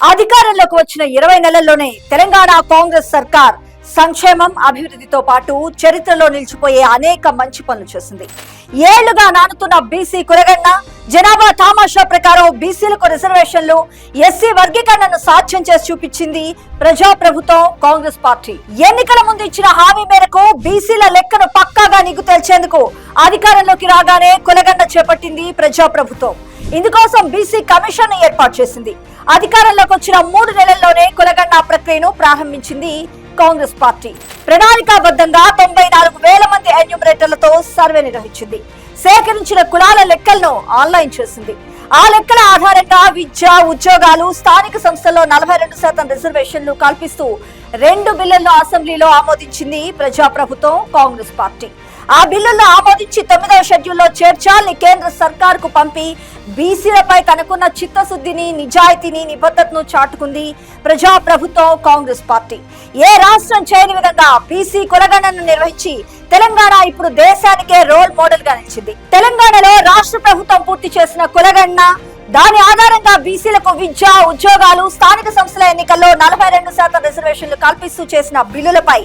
అధికారంలోకి వచ్చిన ఇరవై నెలల్లోనే తెలంగాణ కాంగ్రెస్ సర్కార్ సంక్షేమం అభివృద్ధితో పాటు చరిత్రలో నిలిచిపోయే అనేక మంచి పనులు చేసింది. ఏళ్ళుగా నానుతున్న బీసీ కురగన్న జనాభా తామాషా ప్రకారం బీసీలకు రిజర్వేషన్లు ఎస్సీ వర్గీకరణను సాధ్యం చేసి చూపించింది ప్రజాప్రభుత్వం కాంగ్రెస్ పార్టీ. ఎన్నికల ముందు ఇచ్చిన హామీ మేరకు బీసీల లెక్కను పక్కాగా నిగ్గు తేల్చేందుకు అధికారంలోకి రాగానే కులగండ చేపట్టింది ప్రజాప్రభుత్వం. ఇందుకోసం బీసీ కమిషన్ ఏర్పాటు చేసింది. అధికారంలోకి వచ్చిన మూడు నెలల్లోనే కులగండ ప్రక్రియను ప్రారంభించింది కాంగ్రెస్ పార్టీ. ప్రణాళికాబద్ధంగా తొంభై నాలుగు వేల మంది ఎన్యూమరేటర్లతో సర్వే నిర్వహించింది. సేకరించిన కులాల లెక్కలను ఆన్లైన్ చేసింది. ఆ లెక్కల ఆధారంగా విద్య ఉద్యోగాలు స్థానిక సంస్థల్లో నలభై రెండు శాతం రిజర్వేషన్లు కల్పిస్తూ రెండు బిల్లులను అసెంబ్లీలో ఆమోదించింది ప్రజాప్రభుత్వం కాంగ్రెస్ పార్టీ. ఆ బిల్లులను ఆమోదించి తొమ్మిదవ షెడ్యూల్లో చేర్చాలని కేంద్ర సర్కార్కు పంపి బీసీలపై తనకున్న చిత్తశుద్ధిని నిజాయితీని నిబద్ధతను చాటుకుంది ప్రజా ప్రభుత్వం కాంగ్రెస్ పార్టీ. ఏ రాష్ట్రం చేయని విధంగా బీసీ కులగణను నిర్వహించి తెలంగాణ ఇప్పుడు దేశానికే రోల్ మోడల్గా నిలిచింది. తెలంగాణలో రాష్ట్ర ప్రభుత్వం పూర్తి చేసిన కులగణన దాని ఆధారంగా బీసీలకు విద్య ఉద్యోగాలు స్థానిక సంస్థల ఎన్నికల్లో నలభై రెండు శాతం రిజర్వేషన్లు కల్పిస్తూ చేసిన బిల్లులపై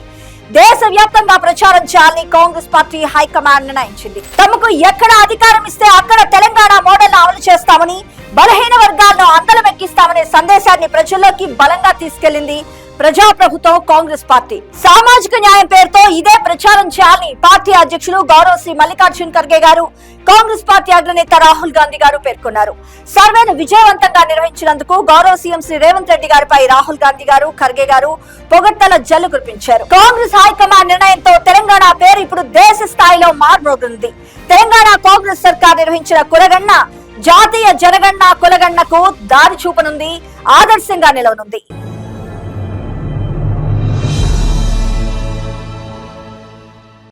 దేశవ్యాప్తంగా ప్రచారం చేయాలని కాంగ్రెస్ పార్టీ హైకమాండ్ నిర్ణయించింది. తమకు ఎక్కడ అధికారం ఇస్తే అక్కడ తెలంగాణ మోడల్ అమలు చేస్తామని బలహీన వర్గాలను అందలం ఎక్కిస్తామనే సందేశాన్ని ప్రజల్లోకి బలంగా తీసుకెళ్ళింది ప్రజాప్రభుత్వం కాంగ్రెస్ పార్టీ. సామాజిక న్యాయం పేరుతో ఇదే ప్రచారం చేయాలని పార్టీ అధ్యక్షులు గౌరవ్ శ్రీ మల్లికార్జున్ ఖర్గే గారు కాంగ్రెస్ పార్టీ అగ్రనేత రాహుల్ గాంధీ గారు పేర్కొన్నారు. సర్వేను విజయవంతంగా నిర్వహించినందుకు గౌరవ సీఎం శ్రీ రేవంత్ రెడ్డి గారిపై రాహుల్ గాంధీ గారు ఖర్గే గారు పొగడ్తల జల్లు కురిపించారు. కాంగ్రెస్ హైకమాండ్ నిర్ణయంతో తెలంగాణ పేరు ఇప్పుడు దేశ స్థాయిలో మార్మోగుంది. తెలంగాణ కాంగ్రెస్ సర్కార్ నిర్వహించిన కులగన్న జాతీయ జనగణన కులగణనకు దారి చూపనుంది ఆదర్శంగా నిలవనుంది.